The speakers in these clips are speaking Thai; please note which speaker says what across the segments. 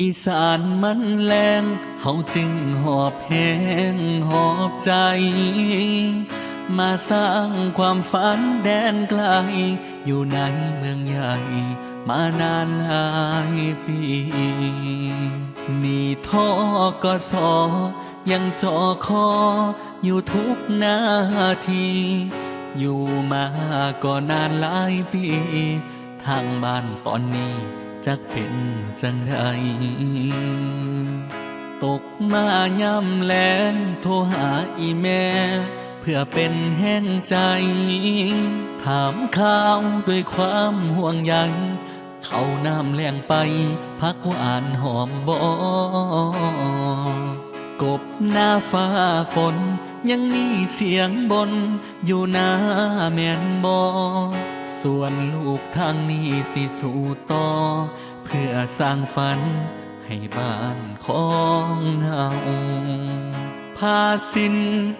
Speaker 1: อีสานมันแรงเฮาจึงหอบแหงหอบใจ มาสร้างความฝันแดนไกล อยู่ในเมืองใหญ่ มานานหลายปีนี่ท่อก็สอ ยังจอคอ อยู่ทุกนาที อยู่มาก็นานหลายปี ทางบ้านตอนนี้ จักเป็นจังไดตกมาย่ำแลนโทรหาอีแม่ เพื่อเป็นแห้งใจ ถามข่าวด้วยความห่วงใยเขาน้ำแรงไป พักหวานหอมบอกบหน้าฟ้าฝน ยังมีเสียงบน อยู่หน้าแม่นบอ ส่วนลูกทางนี้สิสู่ต่อ เพื่อสร้างฝันให้บ้านของเฮาพาสิน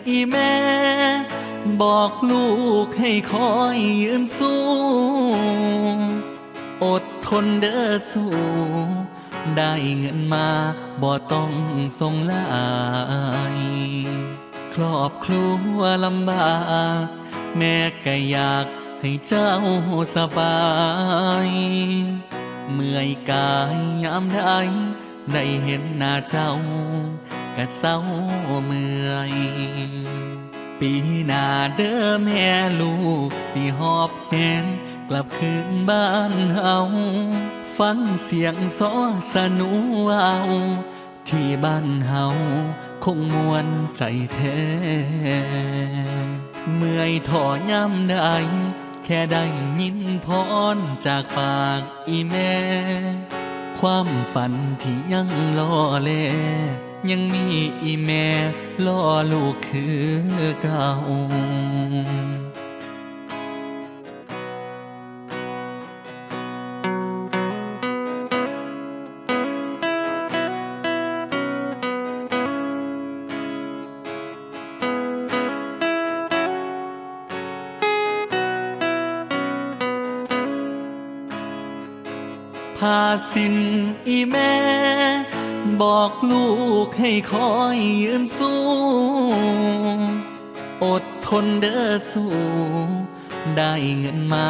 Speaker 1: อีแม่ บอกลูกให้คอยยืนสู้ อดทนเด้อสู้ได้เงินมาบ่ต้องสงลายครอบครัวลำบากแม่ก็อยาก ให้เจ้าสบาย เมื่อยกายยามใดได้เห็นหน้าเจ้าก็เศร้าเมื่อย ปีหน้าเด้อแม่ลูกสิหอบแหนกลับคืนบ้านเฮาฟังเสียงซอสนุเอาที่บ้านเฮาคงมวนใจแท้ เมื่อยถอย่ำใด ค่ได้ยินพรจากปากอีแม่ ความฝันที่ยังล่อแลยังมีอีแม่ล่อลูกคือเก่า พาสินอีแม่ บอกลูกให้คอยยืนสู้ อดทนเด้อสู้ ได้เงินมา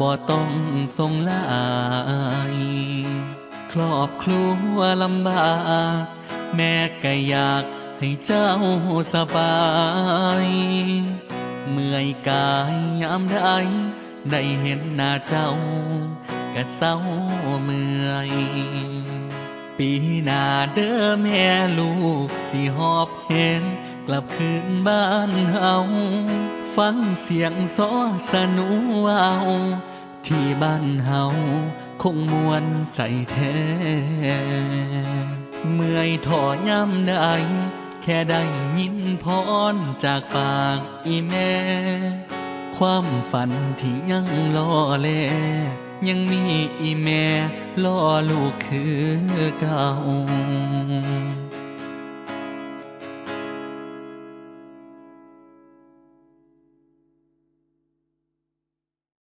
Speaker 1: บ่ต้องสงลายครอบครัวลำบากแม่ก็อยากให้เจ้าสบาย เมื่อยกายยามใดได้เห็นหน้าเจ้า ก็เศร้าเมื่อย ปีหน้าเด้อแม่ลูกสิหอบเห็น กลับคืนบ้านเฮาฟังเสียงซอสนุเอาที่บ้านเฮาคงมวนใจแท้ เมื่อยถอย่ำใดแค่ได้ยินพรจากปากอีแม่ ความฝันที่ยังล่อแล ยังมีอีแม่ล่อลูกคือเก่า